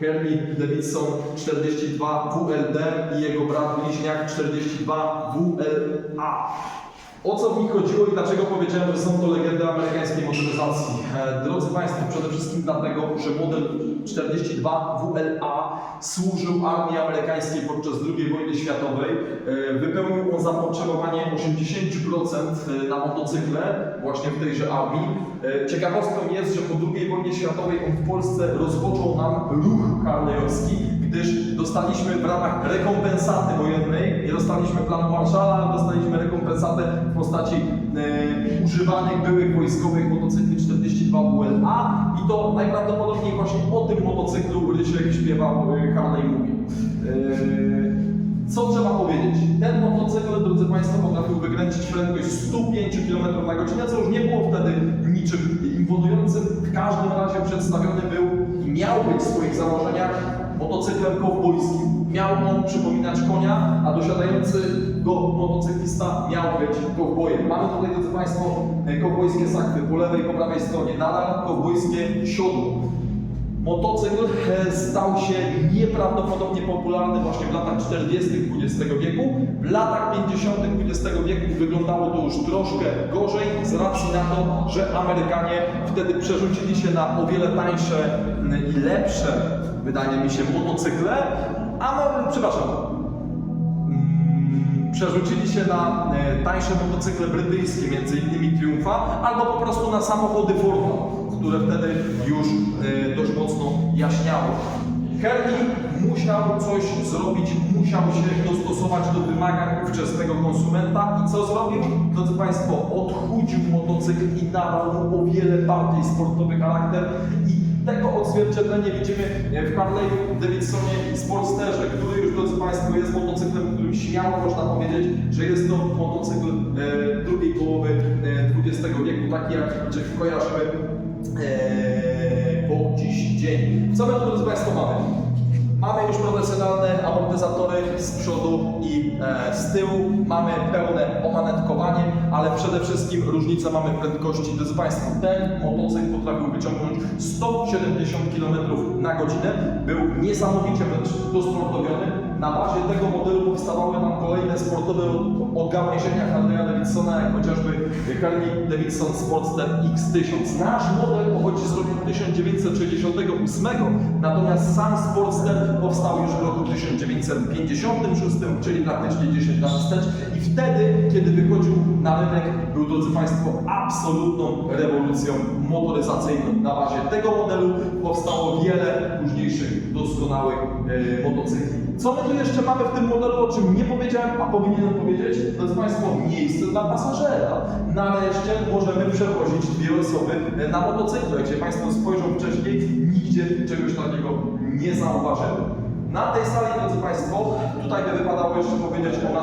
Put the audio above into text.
Kerry Davidson 42 WLD i jego brat bliźniak 42 WLA. O co w nich chodziło i dlaczego powiedziałem, że są to legendy amerykańskiej motoryzacji? E, Drodzy Państwo, przede wszystkim dlatego, że model 42 WLA służył armii amerykańskiej podczas II wojny światowej. E, Wypełnił on zapotrzebowanie 80% na motocykle właśnie w tejże armii. E, Ciekawostką jest, że po II wojnie światowej on w Polsce rozpoczął nam ruch harlejowski, gdyż dostaliśmy w ramach rekompensaty wojennej, nie dostaliśmy planu Marszala, dostaliśmy rekompensatę w postaci e, używanych byłych wojskowych motocykli 42 WLA i to najprawdopodobniej właśnie o tym motocyklu Rysiek śpiewał e, Harley Mówi. Co trzeba powiedzieć? Ten motocykl, drodzy Państwo, potrafił wykręcić prędkość 105 km na godzinę, co już nie było wtedy niczym imponującym. W każdym razie przedstawiony był i miał być w swoich założeniach motocyklem kowbojskim. Miał on przypominać konia, a dosiadający go motocyklista miał być kowbojem. Mamy tutaj, drodzy Państwo, e, kowbojskie sakwy po lewej i po prawej stronie. Nadal kowbojskie siodło. Motocykl e, stał się nieprawdopodobnie popularny właśnie w latach 40. XX wieku. W latach 50. XX wieku wyglądało to już troszkę gorzej z racji na to, że Amerykanie wtedy przerzucili się na o wiele tańsze i lepsze, wydaje mi się, motocykle. A no, przepraszam, Mm, przerzucili się na e, tańsze motocykle brytyjskie, między innymi Triumfa, albo po prostu na samochody Forda, które wtedy już e, dość mocno jaśniały. Kerry musiał coś zrobić, musiał się dostosować do wymagań ówczesnego konsumenta i co zrobił? Drodzy Państwo, odchudził motocykl i nadał mu o wiele bardziej sportowy charakter i tego odzwierciedlenie widzimy w Harley'u Davidsonie Sportsterze, który już, drodzy Państwo, jest motocyklem, którym śmiało można powiedzieć, że jest to motocykl e, drugiej połowy e, XX wieku, taki jak kojarzymy e, po dziś dzień. Co my tu, drodzy Państwo, mamy? Mamy już profesjonalne amortyzatory z przodu i e, z tyłu. Mamy pełne omanetkowanie, ale przede wszystkim różnicę mamy w prędkości. Drodzy Państwo, ten motocykl potrafił wyciągnąć 170 km na godzinę. Był niesamowicie dosportowiony. Na bazie tego modelu powstawały nam kolejne sportowe odgałęzienia Harley'a Davidsona, jak chociażby Harley Davidson Sportster X1000. Nasz model pochodzi z roku 1968, natomiast sam Sportster powstał już w roku 1956, czyli praktycznie 10 lat wstecz. I wtedy, kiedy wychodził na rynek, był, drodzy Państwo, absolutną rewolucją motoryzacyjną. Na bazie tego modelu powstało wiele późniejszych, doskonałych e, motocykli. Co my tu jeszcze mamy w tym modelu, o czym nie powiedziałem, a powinienem powiedzieć? Drodzy Państwo, miejsce dla pasażera. Nareszcie możemy przewozić dwie osoby na motocyklu. Jak się Państwo spojrzą wcześniej, nigdzie czegoś takiego nie zauważyłem. Na tej sali, drodzy Państwo, tutaj by wypadało jeszcze powiedzieć o naszym